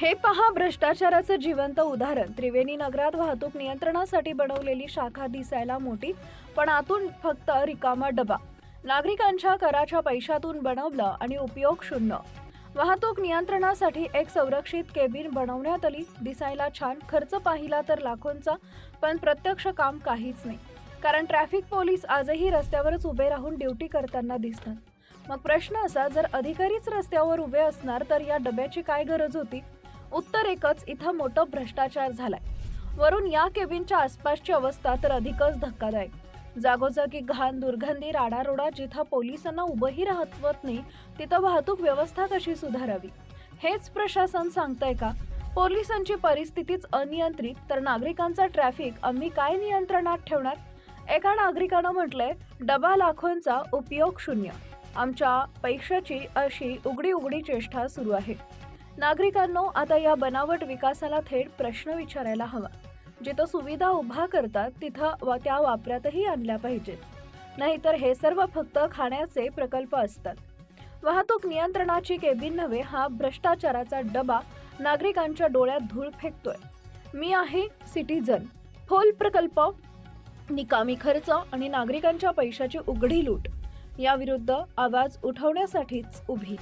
हे पहा भ्रष्टाचाराचं जिवंत उदाहरण. त्रिवेणी नगरात वाहतूक नियंत्रणासाठी बनवलेली शाखा दिसायला मोठी पण आतून फक्त रिकामा डबा. नागरिकांच्या कराच्या पैशातून बनवलं आणि उपयोग शून्य. वाहतूक नियंत्रणासाठी एक संरक्षित केबिन बनवण्यात आली. दिसायला छान. खर्च पाहिला तर लाखोंचा पण प्रत्यक्ष काम काहीच नाही. कारण ट्रॅफिक पोलीस आजही रस्त्यावरच उभे राहून ड्युटी करताना दिसतात. मग प्रश्न असा जर अधिकारीच रस्त्यावर उभे असणार तर या डब्याची काय गरज होती? उत्तरेकच इथं मोठं भ्रष्टाचार झालाय. वरून या केबिनच्या आसपासची अवस्था तर अधिकच धक्कादायक. जागोजागी घाण दुर्गंधी राडारोडा जिथं पोलिसांना उभंही राहत नाही तिथं वाहतूक व्यवस्था कशी सुधारावी? हेच प्रशासन सांगतंय का? पोलिसांची परिस्थितीच अनियंत्रित तर नागरिकांचा ट्रॅफिक आम्ही काय नियंत्रणात ठेवणार? एका नागरिकानं म्हटलंय डबा लाखोंचा उपयोग शून्य. आमच्या पैशाची अशी उघडी उघडी चेष्टा सुरू आहे. नागरिकांनो आता या बनावट विकासाला थेट प्रश्न विचारायला हवा. जिथं सुविधा उभा करतात तिथं वा त्या वापरातही आणल्या पाहिजेत. नाहीतर हे सर्व फक्त खाण्याचे प्रकल्प असतात. वाहतूक नियंत्रणाची केबिन नव्हे हा भ्रष्टाचाराचा डबा नागरिकांच्या डोळ्यात धूळ फेकतोय. मी आहे सिटीजन फोल प्रकल्प निकामी खर्च आणि नागरिकांच्या पैशाची उघडी लूट. याविरुद्ध आवाज उठवण्यासाठीच उभी.